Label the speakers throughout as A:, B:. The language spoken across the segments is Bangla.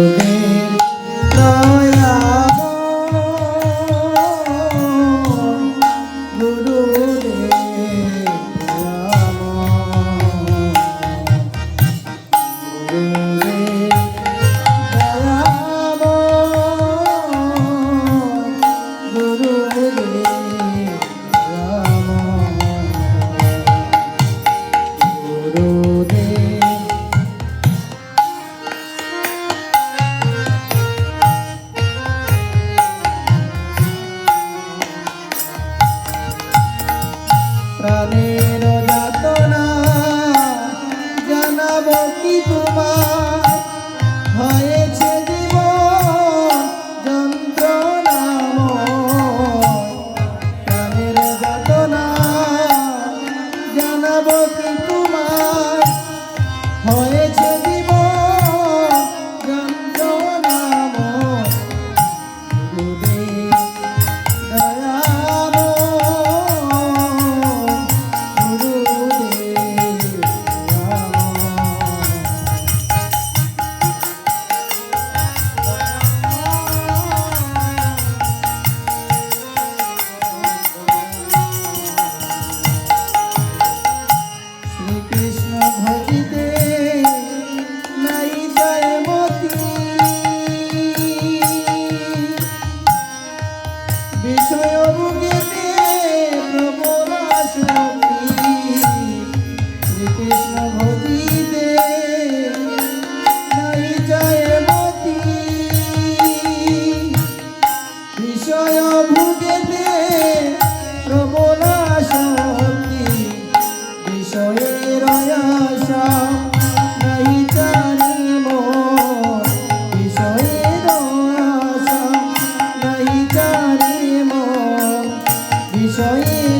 A: Thank you. প্রাণের যাতনা জানাব কি তোমার? হয়েছে জীবন যন্ত্রণাময় প্রাণের যাতনা জানাব sonhei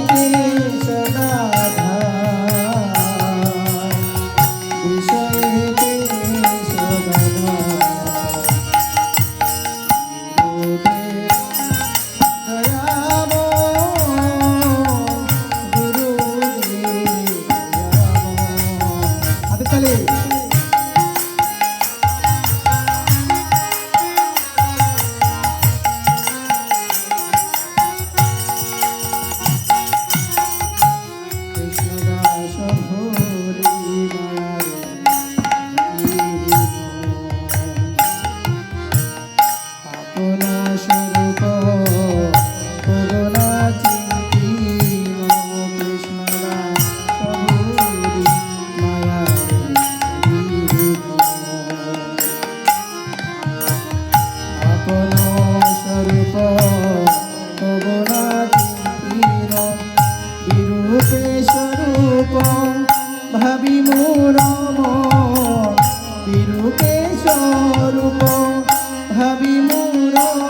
A: Oh,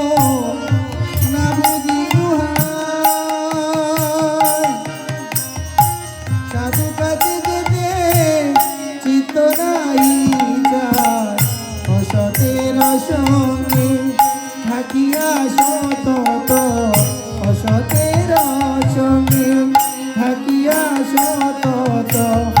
A: শত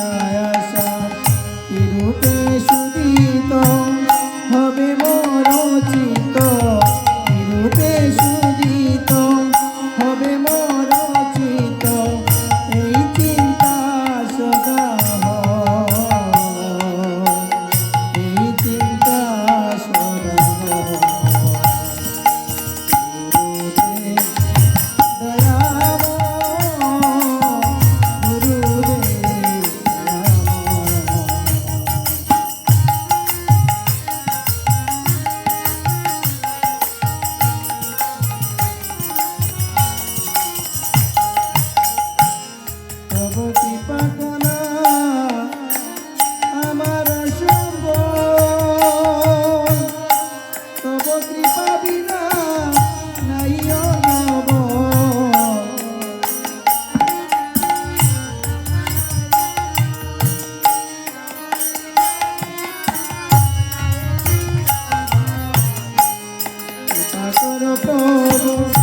A: করো প্রভু